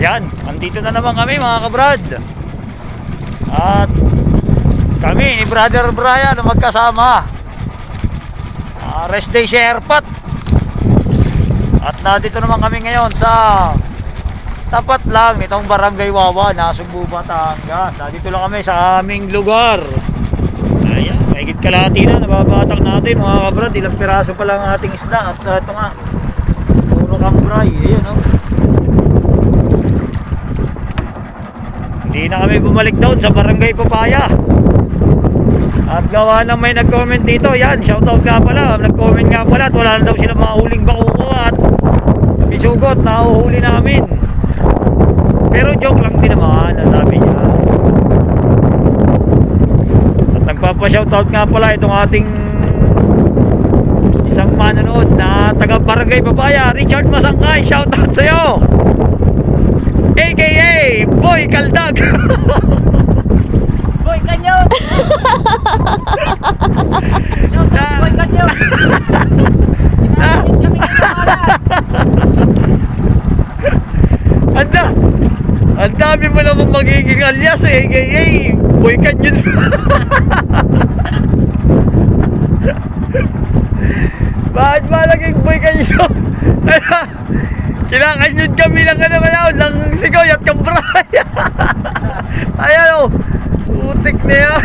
Yan, andito na naman kami mga kabrad. At kami ni Brother Brian magkasama. Ah, rest day si Airpat. At nandito naman kami ngayon sa tapat lang nitong Barangay Wawa na Subo, Batangas. Nandito lang kami sa aming lugar. Ayan, mahigit kalahati na, nababatak natin mga kabrad. Ilang piraso pa lang ang ating isda. At uh, ito nga, puro kambray. Ayan, oh. Hindi na kami bumalik doon sa Barangay Papaya. At gawa ng may nag-comment dito, yan, shoutout nga pala. Nag-comment nga pala at wala na daw sila mahuling bakuko at bisugot na uhuli namin. Pero joke lang din naman, sabi niya. At nagpapa-shoutout nga pala itong ating isang manonood na taga Barangay Papaya, Richard Masangkay, shoutout sa'yo! AKA Boy Kaldag! Boy, kanyo! Shout out, boy, kanyo! Anda! Ang dami mo naman magiging alias eh, AKA Boy Canyon. Bakit ba naging Boy Canyon? Kinakanyod kami ng ano kaya, ng sigoy at kambray. Ayan o, putik na yan.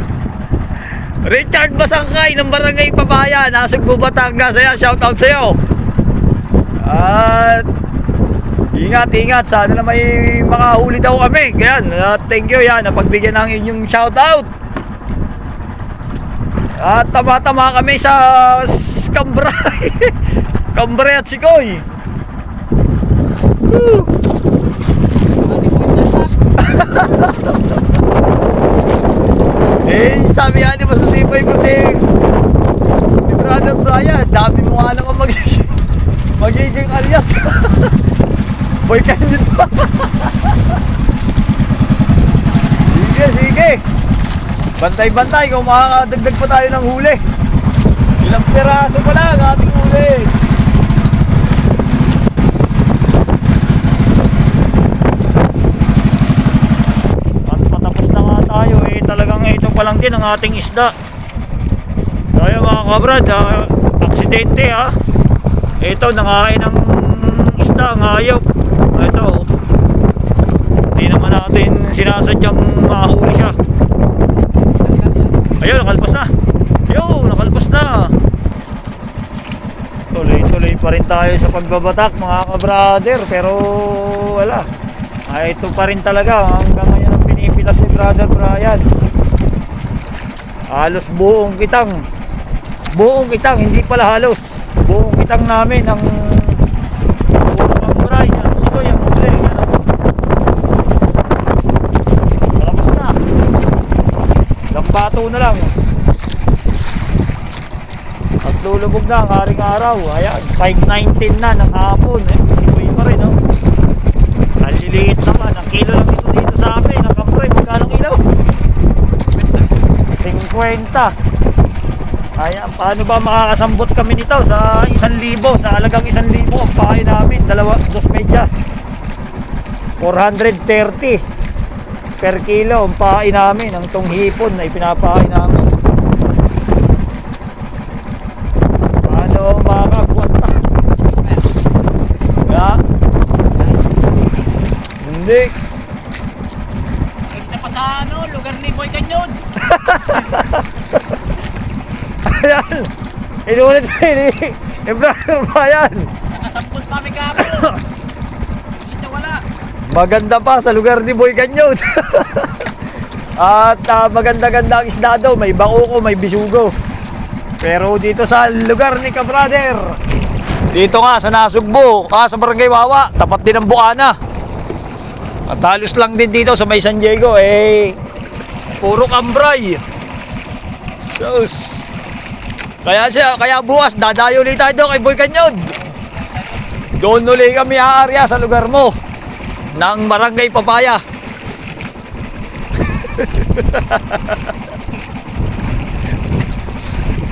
Richard Basangkay ng Barangay Papaya, Nasugbo, Batangas. Ayan, shoutout sa'yo. At Ingat, ingat. Sana na may makahuli daw kami. Yan. Uh, thank you yan. Napagbigyan ng inyong shoutout. At tama-tama kami sa Cambray. Cambray at Sikoy. Eh, sabi yan ni Masutipoy ko din. Ni Brother Brian, dami mo nga naman magiging, magiging alias Boy Canyon pa. sige, sige. Bantay-bantay kung makakadagdag pa tayo ng huli. Ilang piraso pa lang ang ating huli. At patapos na nga tayo eh talagang ito pa lang din ang ating isda. So ayun mga kabrad, ah, aksidente ha. Ito nangain ng isda, ang hayop. Ito. Hindi naman natin sinasadyang mahuli siya. Ayun, nakalpas na. Yo, nakalpas na. Tuloy-tuloy pa rin tayo sa pagbabatak mga ka-brother. Pero wala. Ay, ito pa rin talaga. Hanggang ngayon ang pinipitas ni brother Brian. Halos buong kitang. Buong kitang, hindi pala halos. Buong kitang namin ang buong. Sino yung huli? Yan ang Palabas na. Lambato na lang. At lulubog na ang araw. Ayan, 5.19 na ng hapon. Eh. Sikoy pa rin, oh. Ang liliit naman. Ang kilo lang ito dito sa amin. Ang kapre, magkano kilo? 50. Ayan, paano ba makakasambot kami nito sa 1,000 sa halagang 1,000 ang pahay namin, dalawa, dos medya. 430 per kilo ang pahay namin, ang tong hipon na ipinapahay namin. Paano makakabuhat na? Ya. Hindi. Ganda pa sa ano, lugar ni Boy Kanyon! Inulit ko ini. Ibrahim pa yan. Nakasampul pa kami kapon! Dito wala! Maganda pa sa lugar ni Boy Canyon. At ah, maganda-ganda ang isda daw. May bakuko, may bisugo. Pero dito sa lugar ni Kabrader, dito nga sa Nasugbo, ah, sa Barangay Wawa, tapat din ng Bukana. At halos lang din dito sa may San Diego, eh, puro kambray. Sus. Kaya siya, kaya bukas, dadayo ulit tayo doon kay Boy Canyon. Doon uli kami aarya sa lugar mo ng Barangay Papaya.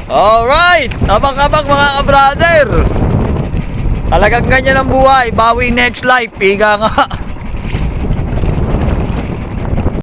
Alright, abang-abang mga ka-brother. Talagang ganyan ang buhay. Bawi next life. Ika nga.